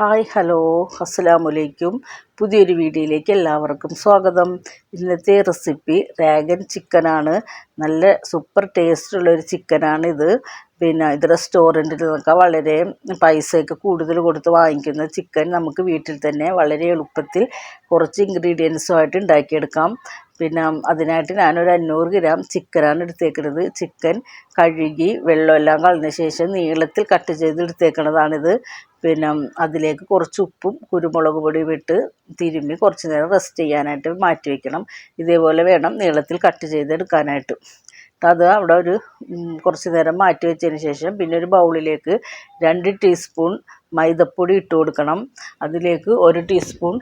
Hi hello അസ്സലാമലൈക്കും പുതിയൊരു വീഡിയോയിലേക്ക് എല്ലാവർക്കും സ്വാഗതം. ഇന്നത്തെ റെസിപ്പി റാഗൻ ചിക്കനാണ്. നല്ല സൂപ്പർ ടേസ്റ്റുള്ള ഒരു ചിക്കനാണ് ഇത് പിന്നെ ഇത് റെസ്റ്റോറന്റിൽ നിന്നൊക്കെ വളരെ പൈസയൊക്കെ കൂടുതൽ കൊടുത്ത് വാങ്ങിക്കുന്ന ചിക്കൻ നമുക്ക് വീട്ടിൽ തന്നെ വളരെ എളുപ്പത്തിൽ കുറച്ച് ഇൻഗ്രീഡിയൻസുമായിട്ട് ഉണ്ടാക്കിയെടുക്കാം. പിന്നെ അതിനായിട്ട് ഞാനൊരു അഞ്ഞൂറ് ഗ്രാം ചിക്കനാണ് എടുത്തേക്കുന്നത്. ചിക്കൻ കഴുകി വെള്ളമെല്ലാം കളഞ്ഞ ശേഷം നീളത്തിൽ കട്ട് ചെയ്ത് എടുത്തേക്കണതാണിത്. പിന്നെ അതിലേക്ക് കുറച്ച് ഉപ്പും കുരുമുളക് പൊടിയും ഇട്ട് തിരുമ്മി കുറച്ച് നേരം റെസ്റ്റ് ചെയ്യാനായിട്ട് മാറ്റി വയ്ക്കണം ഇതേപോലെ വേണം നീളത്തിൽ കട്ട് ചെയ്തെടുക്കാനായിട്ട്. അത് അവിടെ ഒരു കുറച്ച് നേരം മാറ്റി വെച്ചതിന് ശേഷം പിന്നെ ഒരു ബൗളിലേക്ക് രണ്ട് ടീസ്പൂൺ മൈദപ്പൊടി ഇട്ട് കൊടുക്കണം. അതിലേക്ക് ഒരു ടീസ്പൂൺ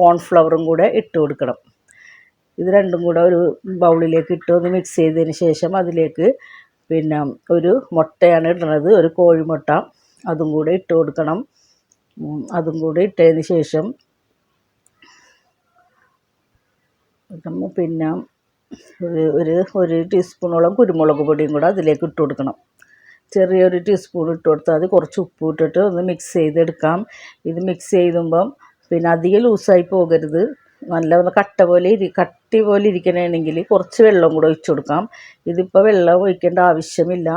കോൺഫ്ലവറും കൂടെ ഇട്ട് കൊടുക്കണം. ഇത് രണ്ടും കൂടെ ഒരു ബൗളിലേക്ക് ഇട്ട് ഒന്ന് മിക്സ് ചെയ്തതിന് ശേഷം അതിലേക്ക് പിന്നെ ഒരു മുട്ടയാണ് ഇടുന്നത്. ഒരു കോഴിമുട്ട അതും കൂടെ ഇട്ട് കൊടുക്കണം. അതും കൂടെ ഇട്ടതിന് ശേഷം പിന്നെ ഒരു ഒരു ടീസ്പൂണോളം കുരുമുളക് പൊടിയും കൂടെ അതിലേക്ക് ഇട്ട് കൊടുക്കണം. ചെറിയൊരു ടീസ്പൂൺ ഇട്ട് കൊടുത്താൽ അത് കുറച്ച് ഉപ്പ് ഇട്ടിട്ട് ഒന്ന് മിക്സ് ചെയ്തെടുക്കാം. ഇത് മിക്സ് ചെയ്തുമ്പം പിന്നെ അധികം ലൂസായി പോകരുത്. നല്ല ഒന്ന് കട്ട പോലെ ഇരി കട്ടി പോലെ ഇരിക്കണമെങ്കിൽ കുറച്ച് വെള്ളം കൂടെ ഒഴിച്ചു കൊടുക്കാം. ഇതിപ്പോൾ വെള്ളം ഒഴിക്കേണ്ട ആവശ്യമില്ല.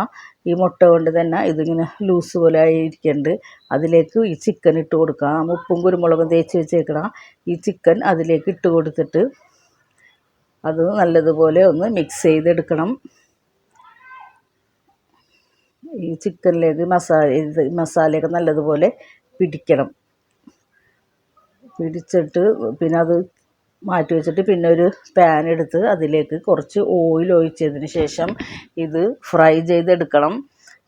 ഈ മുട്ട കൊണ്ട് തന്നെ ഇതിങ്ങനെ ലൂസ് പോലെ ആയിരിക്കുന്നുണ്ട് അതിലേക്ക് ഈ ചിക്കൻ ഇട്ട് കൊടുക്കാം. ഉപ്പും കുരുമുളകും തേച്ച് വെച്ചേക്കണം ഈ ചിക്കൻ അതിലേക്ക് ഇട്ട് കൊടുത്തിട്ട് അത് നല്ലതുപോലെ ഒന്ന് മിക്സ് ചെയ്തെടുക്കണം. ഈ ചിക്കനിലേക്ക് മസാല ഇത് മസാലയൊക്കെ നല്ലതുപോലെ പിടിക്കണം. പിടിച്ചിട്ട് പിന്നെ അത് മാറ്റി വെച്ചിട്ട് പിന്നെ ഒരു പാൻ എടുത്ത് അതിലേക്ക് കുറച്ച് ഓയിൽ ഒഴിച്ചതിന് ശേഷം ഇത് ഫ്രൈ ചെയ്തെടുക്കണം.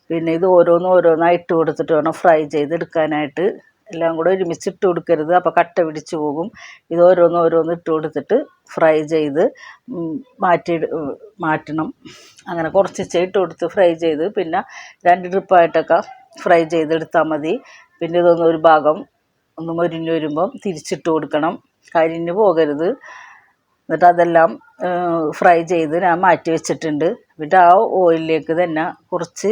പിന്നെ ഇത് ഓരോന്ന് ഓരോന്നായി ഇട്ട് കൊടുത്തിട്ട് വേണം ഫ്രൈ ചെയ്തെടുക്കാനായിട്ട്. എല്ലാം കൂടെ ഒരുമിച്ച് ഇട്ട് കൊടുക്കരുത്. അപ്പോൾ കട്ട പിടിച്ച് പോകും. ഇത് ഓരോന്ന് ഓരോന്ന് ഇട്ട് കൊടുത്തിട്ട് ഫ്രൈ ചെയ്ത് മാറ്റി മാറ്റണം. അങ്ങനെ കുറച്ച് ഇട്ട് കൊടുത്ത് ഫ്രൈ ചെയ്ത് പിന്നെ രണ്ട് ട്രിപ്പായിട്ടൊക്കെ ഫ്രൈ ചെയ്തെടുത്താൽ മതി. പിന്നെ ഇതൊന്നും ഒരു ഭാഗം ഒന്ന് മൊരിഞ്ഞ് വരുമ്പം തിരിച്ചിട്ട് കൊടുക്കണം. കരിഞ്ഞ് പോകരുത്. എന്നിട്ട് അതെല്ലാം ഫ്രൈ ചെയ്ത് ഞാൻ മാറ്റി വെച്ചിട്ടുണ്ട്. എന്നിട്ട് ആ ഓയിലിലേക്ക് തന്നെ കുറച്ച്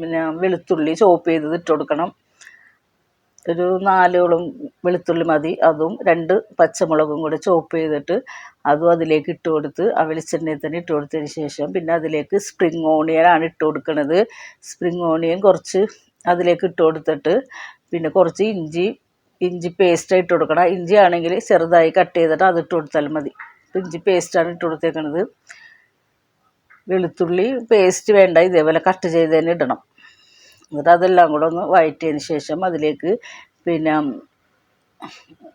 പിന്നെ വെളുത്തുള്ളി ചോപ്പ് ചെയ്തത് ഇട്ട് കൊടുക്കണം. ഒരു നാലോളം വെളുത്തുള്ളി മതി. അതും രണ്ട് പച്ചമുളകും കൂടെ ചോപ്പ് ചെയ്തിട്ട് അതും അതിലേക്ക് ഇട്ട് കൊടുത്ത് ആ വെളിച്ചെണ്ണയിൽ തന്നെ ഇട്ട് കൊടുത്തതിന് ശേഷം പിന്നെ അതിലേക്ക് സ്പ്രിങ് ഓണിയനാണ് ഇട്ട് കൊടുക്കുന്നത് സ്പ്രിങ് ഓണിയൻ കുറച്ച് അതിലേക്ക് ഇട്ട് കൊടുത്തിട്ട് പിന്നെ കുറച്ച് ഇഞ്ചി ഇഞ്ചി പേസ്റ്റ് ഇട്ട് കൊടുക്കണം. ഇഞ്ചി ആണെങ്കിൽ ചെറുതായി കട്ട് ചെയ്തിട്ട് അത് ഇട്ട് കൊടുത്താൽ മതി. ഇഞ്ചി പേസ്റ്റാണ് ഇട്ട് കൊടുത്തേക്കണത്. വെളുത്തുള്ളി പേസ്റ്റ് വേണ്ട ഇതേപോലെ കട്ട് ചെയ്ത് തന്നെ ഇടണം. എന്നിട്ട് അതെല്ലാം കൂടെ ഒന്ന് വഴറ്റിയതിന് ശേഷം അതിലേക്ക് പിന്നെ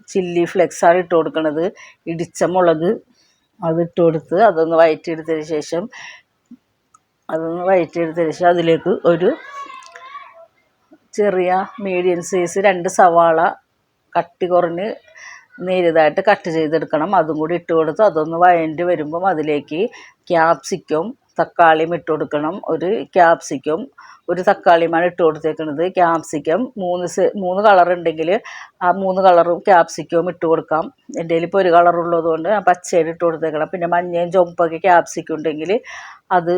ചില്ലി ഫ്ലെക്സാണ് ഇട്ട് കൊടുക്കുന്നത് ഇടിച്ച മുളക് അതിട്ട് കൊടുത്ത് അതൊന്ന് വഴറ്റിയെടുത്തതിന് ശേഷം അതൊന്ന് വഴറ്റിയെടുത്തതിന് ശേഷം അതിലേക്ക് ഒരു ചെറിയ മീഡിയം സൈസ് രണ്ട് സവാള കട്ടി കുറഞ്ഞ് നേരിയതായിട്ട് കട്ട് ചെയ്തെടുക്കണം. അതും കൂടി ഇട്ട് കൊടുത്ത് അതൊന്ന് വഴണ്ടി വരുമ്പം അതിലേക്ക് ക്യാപ്സിക്കം തക്കാളിയും ഇട്ട് കൊടുക്കണം. ഒരു ക്യാപ്സിക്കം ഒരു തക്കാളിയുമാണ് ഇട്ട് കൊടുത്തേക്കുന്നത് ക്യാപ്സിക്കം മൂന്ന് മൂന്ന് കളറുണ്ടെങ്കിൽ ആ മൂന്ന് കളറും ക്യാപ്സിക്കവും ഇട്ട് കൊടുക്കാം. എന്റെ ഇപ്പോൾ ഒരു കളറുള്ളത് കൊണ്ട് ആ പച്ചയിൽ ഇട്ട് കൊടുത്തേക്കണം. പിന്നെ മഞ്ഞയും ചുമപ്പൊക്കെ ക്യാപ്സിക്കം ഉണ്ടെങ്കിൽ അത്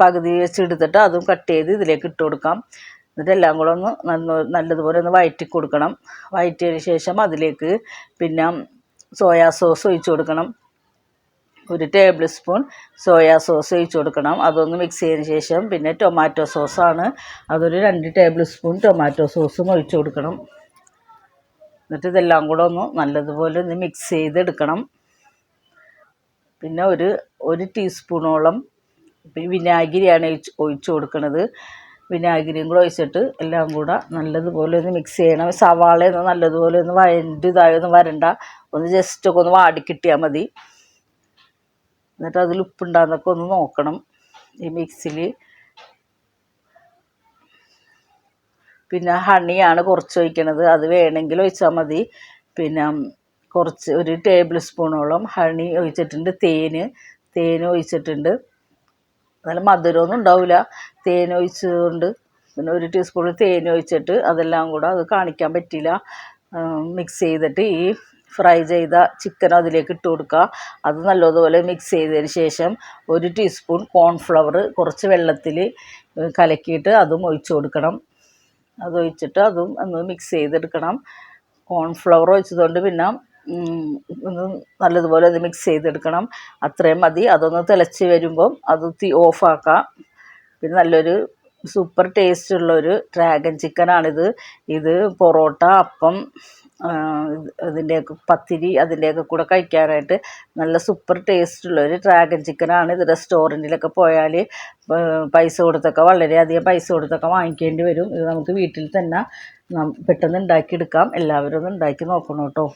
പകുതി വെച്ചെടുത്തിട്ട് അതും കട്ട് ചെയ്ത് ഇതിലേക്ക് ഇട്ട് കൊടുക്കാം. എല്ലാം കൂടെ ഒന്ന് നന്ന നല്ലതുപോലെ ഒന്ന് വയറ്റി കൊടുക്കണം. വയറ്റിയതിന് ശേഷം അതിലേക്ക് പിന്നെ സോയാ സോസ് ഒഴിച്ചു കൊടുക്കണം. ഒരു ടേബിൾ സ്പൂൺ സോയാ സോസ് ഒഴിച്ചു കൊടുക്കണം. അതൊന്ന് മിക്സ് ചെയ്തതിന് ശേഷം പിന്നെ ടൊമാറ്റോ സോസാണ്. അതൊരു രണ്ട് ടേബിൾ സ്പൂൺ ടൊമാറ്റോ സോസും ഒഴിച്ചു കൊടുക്കണം. എന്നിട്ട് ഇതെല്ലാം കൂടെ ഒന്ന് നല്ലതുപോലെ ഒന്ന് മിക്സ് ചെയ്തെടുക്കണം. പിന്നെ ഒരു ഒരു ടീസ്പൂണോളം വിനാഗിരിയാണ് ഒഴിച്ചു കൊടുക്കുന്നത് വിനാഗിരിയും കൂടെ ഒഴിച്ചിട്ട് എല്ലാം കൂടെ നല്ലതുപോലെ ഒന്ന് മിക്സ് ചെയ്യണം. സവാളയൊന്നും നല്ലതുപോലെ ഒന്ന് വഴണ്ട് ഇതായൊന്നും വരണ്ട. ഒന്ന് ജസ്റ്റ് ഒക്കെ ഒന്ന് വാടിക്കിട്ടിയാൽ മതി. എന്നിട്ട് അതിൽ ഉപ്പുണ്ടാകുന്നൊക്കെ ഒന്ന് നോക്കണം. ഈ മിക്സിൽ പിന്നെ ഹണിയാണ് കുറച്ച് ഒഴിക്കണത്. അത് വേണമെങ്കിൽ ഒഴിച്ചാൽ മതി. പിന്നെ കുറച്ച് ഒരു ടേബിൾ സ്പൂണോളം ഹണി ഒഴിച്ചിട്ടുണ്ട് തേന്. തേൻ ഒഴിച്ചിട്ടുണ്ട്. നല്ല മധുരമൊന്നും ഉണ്ടാവില്ല. തേൻ ഒഴിച്ചതുകൊണ്ട് പിന്നെ ഒരു ടീസ്പൂൺ തേൻ ഒഴിച്ചിട്ട് അതെല്ലാം കൂടെ അത് കാണിക്കാൻ പറ്റില്ല മിക്സ് ചെയ്തിട്ട് ഈ ഫ്രൈ ചെയ്ത ചിക്കൻ അതിലേക്ക് ഇട്ട് കൊടുക്കുക. അത് നല്ലതുപോലെ മിക്സ് ചെയ്തതിന് ശേഷം ഒരു ടീസ്പൂൺ കോൺഫ്ലവർ കുറച്ച് വെള്ളത്തിൽ കലക്കിയിട്ട് അതും ഒഴിച്ച് കൊടുക്കണം. അത് ഒഴിച്ചിട്ട് അതും ഒന്ന് മിക്സ് ചെയ്തെടുക്കണം. കോൺഫ്ലവർ ഒഴിച്ചതുകൊണ്ട് പിന്നെ ഒന്ന് നല്ലതുപോലെ ഒന്ന് മിക്സ് ചെയ്തെടുക്കണം. അത്രയും മതി. അതൊന്ന് തിളച്ച് വരുമ്പം അത് തീ ഓഫാക്കാം പിന്നെ നല്ലൊരു സൂപ്പർ ടേസ്റ്റ് ഉള്ളൊരു ഡ്രാഗൺ ചിക്കനാണിത്. ഇത് പൊറോട്ട അപ്പം അതിന്റെയൊക്കെ പത്തിരി അതിന്റെയൊക്കെ കൂടെ കഴിക്കാനായിട്ട് നല്ല സൂപ്പർ ടേസ്റ്റ് ഉള്ളൊരു ഡ്രാഗൺ ചിക്കനാണ് ഇത്. റെസ്റ്റോറന്റിലൊക്കെ പോയാൽ പൈസ കൊടുത്തൊക്കെ വളരെയധികം പൈസ കൊടുത്തൊക്കെ വാങ്ങിക്കേണ്ടി വരും. ഇത് നമുക്ക് വീട്ടിൽ തന്നെ പെട്ടെന്ന് ഉണ്ടാക്കിയെടുക്കാം. എല്ലാവരും ഒന്ന് ഉണ്ടാക്കി നോക്കണം കേട്ടോ.